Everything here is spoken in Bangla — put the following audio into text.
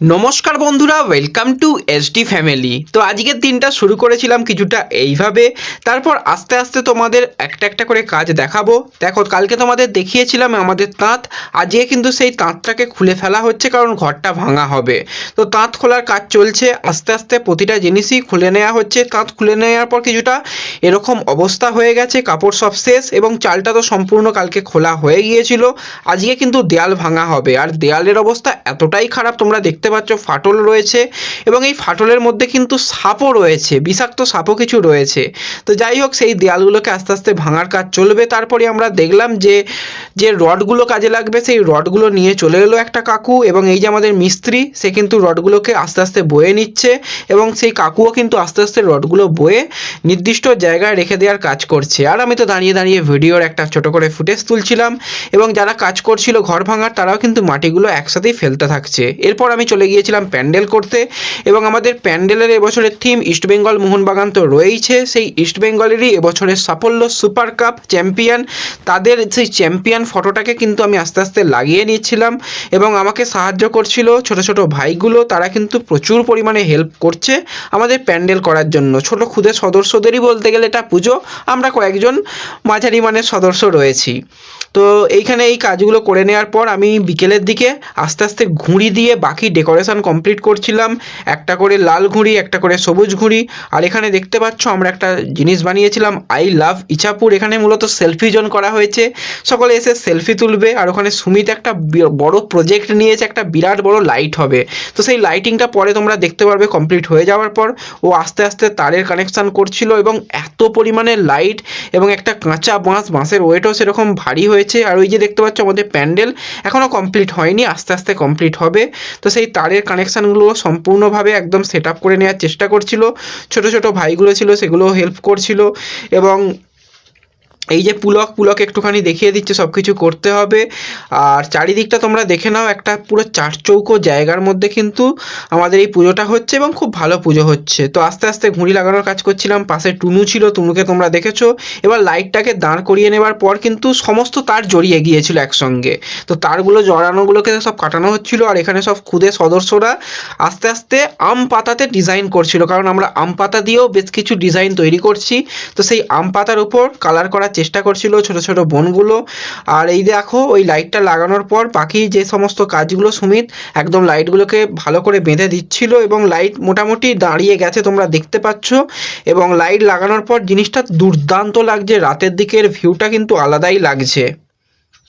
নমস্কার বন্ধুরা ওয়েলকাম টু এসডি ফ্যামিলি তো আজকের দিনটা শুরু করেছিলাম কিছুটা এইভাবে। তারপর আস্তে আস্তে তোমাদের একটা একটা করে কাজ দেখাবো। দেখো, কালকে তোমাদের দেখিয়েছিলাম আমাদের তাঁত। আজকে কিন্তু সেই তাঁতটাকে খুলে ফেলা হচ্ছে কারণ ঘরটা ভাঙা হবে। তো তাঁত খোলার কাজ চলছে। আস্তে আস্তে প্রতিটা জিনিসই খুলে নেওয়া হচ্ছে। তাঁত খুলে নেওয়ার পর কিছুটা এরকম অবস্থা হয়ে গেছে, কাপড় সব শেষ এবং চালটা তো সম্পূর্ণ কালকে খোলা হয়ে গিয়েছিল। আজকে কিন্তু দেয়াল ভাঙা হবে। আর দেয়ালের অবস্থা এতটাই খারাপ তোমরা দেখতে পাচ্ছ ফাটল রয়েছে এবং এই ফাটলের মধ্যে কিন্তু সাপও রয়েছে, বিষাক্ত সাপও কিছু রয়েছে। তো যাই হোক, সেই দেয়ালগুলোকে আস্তে আস্তে ভাঙার কাজ চলবে। তারপরে আমরা দেখলাম যে যে রডগুলো কাজে লাগবে, সেই রডগুলো নিয়ে চলে এলো একটা কাকু এবং এই যে আমাদের মিস্ত্রি, সে কিন্তু রডগুলোকে আস্তে আস্তে বয়ে নিচ্ছে এবং সেই কাকুও কিন্তু আস্তে আস্তে রডগুলো বয়ে নির্দিষ্ট জায়গায় রেখে দেওয়ার কাজ করছে। আর আমি তো দাঁড়িয়ে দাঁড়িয়ে ভিডিওর একটা ছোট করে ফুটেজ তুলছিলাম এবং যারা কাজ করছিল ঘর ভাঙার, তারাও কিন্তু মাটিগুলো একসাথেই ফেলতে থাকছে। এরপর আমি চলে গিয়েছিলাম প্যান্ডেল করতে এবং আমাদের প্যান্ডেলের এবছরের থিম ইস্টবেঙ্গল মোহনবাগান তো রয়েইছে। সেই ইস্টবেঙ্গলেরই এবছরের সাফল্য সুপার কাপ চ্যাম্পিয়ন তাদের সেই চ্যাম্পিয়ন ফটোটাকে কিন্তু আমি আস্তে আস্তে লাগিয়ে নিয়েছিলাম এবং আমাকে সাহায্য করছিল ছোট ছোট ভাইগুলো, তারা কিন্তু প্রচুর পরিমাণে হেল্প করছে আমাদের প্যান্ডেল করার জন্য। ছোট ক্ষুদে সদস্যদেরই বলতে গেলে এটা পুজো, আমরা কয়েকজন মাঝারি মানের সদস্য রয়েছি। তো এইখানে এই কাজগুলো করে নেওয়ার পর আমি বিকেলের দিকে আস্তে আস্তে ঘুড়ি দিয়ে বাকি ডেকোরেশন কমপ্লিট করছিলাম, একটা করে লাল ঘুড়ি, একটা করে সবুজ ঘুড়ি। আর এখানে দেখতে পাচ্ছ, আমরা একটা জিনিস বানিয়েছিলাম আই লাভ ইছাপুর এখানে মূলত সেলফি জোন করা হয়েছে। সকলে এসে সেলফি তুলবে। আর ওখানে সুমিত একটা বড় প্রজেক্ট নিয়েছে, একটা বিরাট বড় লাইট হবে। তো সেই লাইটিংটা পরে তোমরা দেখতে পারবে কমপ্লিট হয়ে যাওয়ার পর। ও আস্তে আস্তে তারের কানেকশান করছিল এবং এত পরিমাণে লাইট এবং একটা কাঁচা বাঁশ, বাঁশের ওয়েটও সেরকম ভারী হয়েছে। আর ওই যে দেখতে পাচ্ছ, আমাদের প্যান্ডেল এখনও কমপ্লিট হয়নি, আস্তে আস্তে কমপ্লিট হবে। তো সেই তারের কানেকশানগুলো সম্পূর্ণভাবে একদম সেট করে নেওয়ার চেষ্টা করছিল। ছোট ছোট ভাইগুলো ছিল সেগুলো হেল্প করছিল এবং এই যে পুলক পুলক একটুখানি দেখিয়ে দিচ্ছে সব কিছু করতে হবে। আর চারিদিকটা তোমরা দেখে নাও, একটা পুরো চারচৌকো জায়গার মধ্যে কিন্তু আমাদের এই পুজোটা হচ্ছে এবং খুব ভালো পুজো হচ্ছে। তো আস্তে আস্তে ঘুড়ি লাগানোর কাজ করছিলাম, পাশে টুনু ছিল, টুনুকে তোমরা দেখেছ। এবার লাইটটাকে দাঁড় করিয়ে নেবার পর কিন্তু সমস্ত তার জড়িয়ে গিয়েছিল একসঙ্গে। তো তারগুলো, জড়ানোগুলোকে সব কাটানো হচ্ছিল, আর এখানে সব খুদে সদস্যরা আস্তে আস্তে আম পাতাতে ডিজাইন করছিল। কারণ আমরা আম পাতা দিয়েও বেশ কিছু ডিজাইন তৈরি করছি। তো সেই আম পাতার উপর কালার করার চেষ্টা করছিল ছোট ছোট বনগুলো। আর এই দেখো, ওই লাইটটা লাগানোর পর পাখি যে সমস্ত কাজগুলো সুমিত একদম লাইটগুলোকে ভালো করে বেঁধে দিচ্ছিল এবং লাইট মোটামুটি দাঁড়িয়ে গেছে তোমরা দেখতে পাচ্ছ। এবং লাইট লাগানোর পর জিনিসটা দুর্দান্ত লাগছে, রাতের দিকের ভিউটা কিন্তু আলাদাই লাগছে।